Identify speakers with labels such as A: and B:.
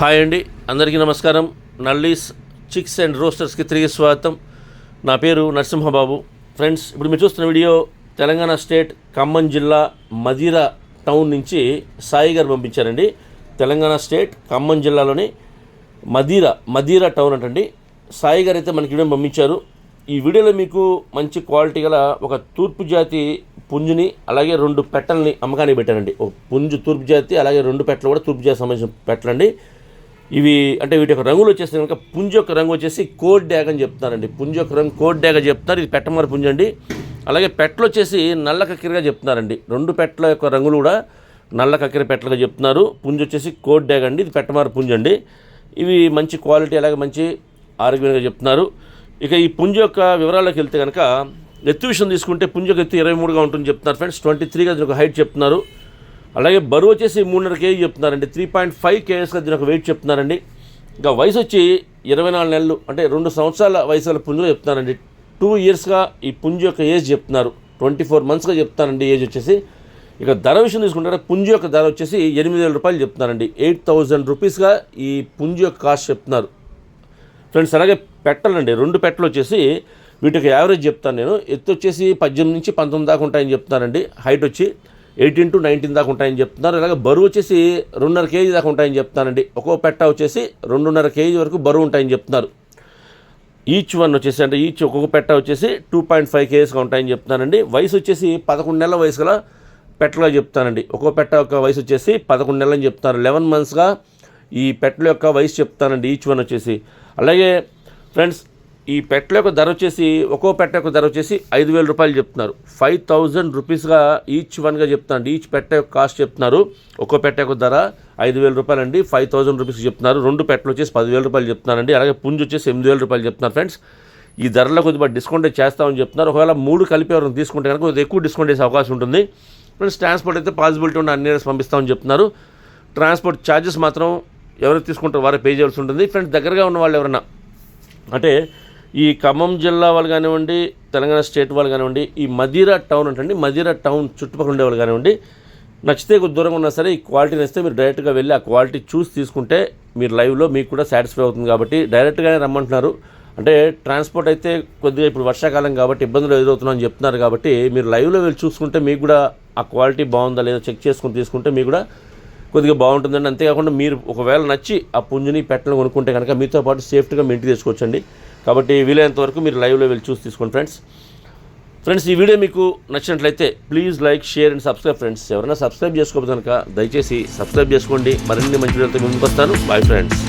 A: Hi అండి. అందరికీ నమస్కారం. నల్లీస్ చిక్స్ అండ్ రోస్టర్స్కి తిరిగి స్వాగతం. నా పేరు నరసింహబాబు. ఫ్రెండ్స్ ఇప్పుడు మీరు చూస్తున్న వీడియో తెలంగాణ స్టేట్ ఖమ్మం జిల్లా మదిర టౌన్ నుంచి సాయి గారు పంపించారండి. తెలంగాణ స్టేట్ ఖమ్మం జిల్లాలోని మదీరా మదీరా టౌన్ అంటండి. సాయి గారు అయితే మనకి వీడియో పంపించారు. ఈ వీడియోలో మీకు మంచి క్వాలిటీ గల ఒక తూర్పు జాతి పుంజుని అలాగే రెండు పెట్టల్ని అమ్మకానికి పెట్టారండి. ఒక పుంజు తూర్పు జాతి అలాగే రెండు పెట్టలు కూడా తూర్పు జాతి సంబంధించిన పెట్టలండి. ఇవి అంటే వీటి యొక్క రంగులు వచ్చేసి కనుక పుంజు యొక్క రంగు వచ్చేసి కోడ్ డ్యాగ్ అని చెప్తున్నారండి. పుంజ యొక్క రంగు కోడ్ డ్యాగ్ చెప్తారు. చెప్తున్నారు ఇది పెట్టమర పుంజ అండి. అలాగే పెట్టలు వచ్చేసి నల్ల కక్కిరగా చెప్తున్నారండి. రెండు పెట్టల యొక్క రంగులు కూడా నల్ల కక్కెర పెట్టలుగా చెప్తున్నారు. పుంజు వచ్చేసి కోడ్ డ్యాగ్ అండి. ఇది పెట్టమార పుంజ అండి. ఇవి మంచి క్వాలిటీ అలాగే మంచి ఆరోగ్యంగా చెప్తున్నారు. ఇక ఈ పుంజ యొక్క వివరాల్లోకి వెళ్తే కనుక ఎత్తు విషయం తీసుకుంటే పుంజు యొక్క ఎత్తు ఇరవై మూడుగా ఉంటుంది చెప్తున్నారు. ఫ్రెండ్స్ ట్వంటీ త్రీగా దీని ఒక హైట్ చెప్తున్నారు. అలాగే బరువు వచ్చేసి మూడున్నర కేజీ చెప్తున్నారండి. త్రీ పాయింట్ ఫైవ్ కేజెస్గా దీని ఒక వెయిట్ చెప్తున్నారండి. ఇంకా వయసు వచ్చి ఇరవై నాలుగు నెలలు అంటే రెండు సంవత్సరాల వయసు గల పుంజులో చెప్తున్నారండి. టూ ఇయర్స్గా ఈ పుంజు యొక్క ఏజ్ చెప్తున్నారు. ట్వంటీ ఫోర్ మంత్స్గా చెప్తానండి ఏజ్ వచ్చేసి. ఇక ధర విషయం తీసుకుంటే పుంజు యొక్క ధర వచ్చేసి ఎనిమిది వేల రూపాయలు చెప్తున్నారండి. ఎయిట్ థౌజండ్ రూపీస్గా ఈ పుంజు యొక్క కాస్ట్ చెప్తున్నారు. ఫ్రెండ్స్ అలాగే పెట్టలండి రెండు పెట్టలు వచ్చేసి వీటికి యావరేజ్ చెప్తాను నేను. ఎత్తు వచ్చేసి పద్దెనిమిది నుంచి పంతొమ్మిది దాకా ఉంటాయని చెప్తున్నారండి. హైట్ వచ్చి ఎయిటీన్ టు నైన్టీన్ దాకా ఉంటాయని చెప్తున్నారు. అలాగే బరువు వచ్చేసి రెండున్నర కేజీ దాకా ఉంటాయని చెప్తానండి ఒక్కో పెట్ట వచ్చేసి రెండున్నర కేజీ వరకు బరువు ఉంటాయని చెప్తున్నారు. ఈచ్ వన్ వచ్చేసి అంటే ఈచ్ ఒక్కొక్క పెట్ట వచ్చేసి టూ పాయింట్ ఫైవ్ కేజీస్గా ఉంటాయని చెప్తున్నానండి వయసు వచ్చేసి పదకొండు నెలల వయసు గల పెట్టలుగా చెప్తానండి ఒక్కో పెట్ట యొక్క వయసు వచ్చేసి పదకొండు నెలలు చెప్తారు లెవెన్ మంత్స్గా ఈ పెట్టల యొక్క వయసు చెప్తానండి ఈచ్ వన్ వచ్చేసి. అలాగే ఫ్రెండ్స్ ఈ పెట్టలకు యొక్క ధర వచ్చేసి ఒక్కో పెట్టకు యొక్క ధర వచ్చేసి ఐదు వేల రూపాయలు చెప్తున్నారు. ఫైవ్ థౌజండ్ రూపీస్గా ఈచ్ వన్గా చెప్తానండి ఈచ్ పెట్ట యొక్క కాస్ట్ చెప్తున్నారు. ఒక్కో పెట్టకు యొక్క ధర ఐదు వేల రూపాయలు అండి ఫైవ్ థౌజండ్ రూపీస్ చెప్తున్నారు. రెండు పెట్టలు వచ్చేసి పదివేల రూపాయలు చెప్తున్నారండి. అలాగే పుంజు వచ్చేసి ఎనిమిది వేల రూపాయలు చెప్తున్నారు ఫ్రెండ్స్. ఈ ధరలో కొద్దిగా డిస్కౌంట్ చేస్తామని చెప్తున్నారు. ఒకవేళ మూడు కలిపి ఎవరైనా తీసుకుంటే కనుక కొద్దిగా ఎక్కువ డిస్కౌంట్ చేసే అవకాశం ఉంటుంది. ఫ్రెండ్స్ ట్రాన్స్పోర్ట్ అయితే పాసిబిలిటీ ఉన్న అన్ని పంపిస్తామని చెప్తున్నారు. ట్రాన్స్పోర్ట్ ఛార్జెస్ మాత్రం ఎవరు తీసుకుంటారో వారే పే చేయాల్సి ఉంటుంది. ఫ్రెండ్స్ దగ్గరగా ఉన్న వాళ్ళు ఎవరన్నా అంటే ఈ ఖమ్మం జిల్లా వాళ్ళు కానివ్వండి తెలంగాణ స్టేట్ వాళ్ళు కానివ్వండి ఈ మదీరా టౌన్ అంటండి మదీరా టౌన్ చుట్టుపక్కల ఉండే వాళ్ళు కానివ్వండి నచ్చితే కొద్ది దూరంగా ఉన్నా సరే ఈ క్వాలిటీ నచ్చితే మీరు డైరెక్ట్గా వెళ్ళి ఆ క్వాలిటీ చూసి తీసుకుంటే మీరు లైవ్లో మీకు కూడా సాటిస్ఫై అవుతుంది కాబట్టి డైరెక్ట్గానే రమ్మంటున్నారు. అంటే ట్రాన్స్పోర్ట్ అయితే కొద్దిగా ఇప్పుడు వర్షాకాలం కాబట్టి ఇబ్బందులు ఎదురవుతున్నాయని చెప్తున్నారు కాబట్టి మీరు లైవ్లో వెళ్ళి చూసుకుంటే మీకు కూడా ఆ క్వాలిటీ బాగుందా లేదా చెక్ చేసుకుని తీసుకుంటే మీకు కూడా కొద్దిగా బాగుంటుందండి. అంతేకాకుండా మీరు ఒకవేళ నచ్చి ఆ పుంజుని పెట్టలు కొనుక్కుంటే కనుక మీతో పాటు సేఫ్టీగా మీ ఇంటికి తెచ్చుకోవచ్చండి కాబట్టి వీలైనంత వరకు మీరు లైవ్లో వెళ్ళి చూసి తీసుకోండి ఫ్రెండ్స్. ఫ్రెండ్స్ ఈ వీడియో మీకు నచ్చినట్లయితే please like share and subscribe friends. ఎవరైనా సబ్స్క్రైబ్ చేసుకోకపోతే కనుక దయచేసి సబ్స్క్రైబ్ చేసుకోండి. మరిన్ని మంచి వీడియోతో ముందుకు వస్తాను. Bye friends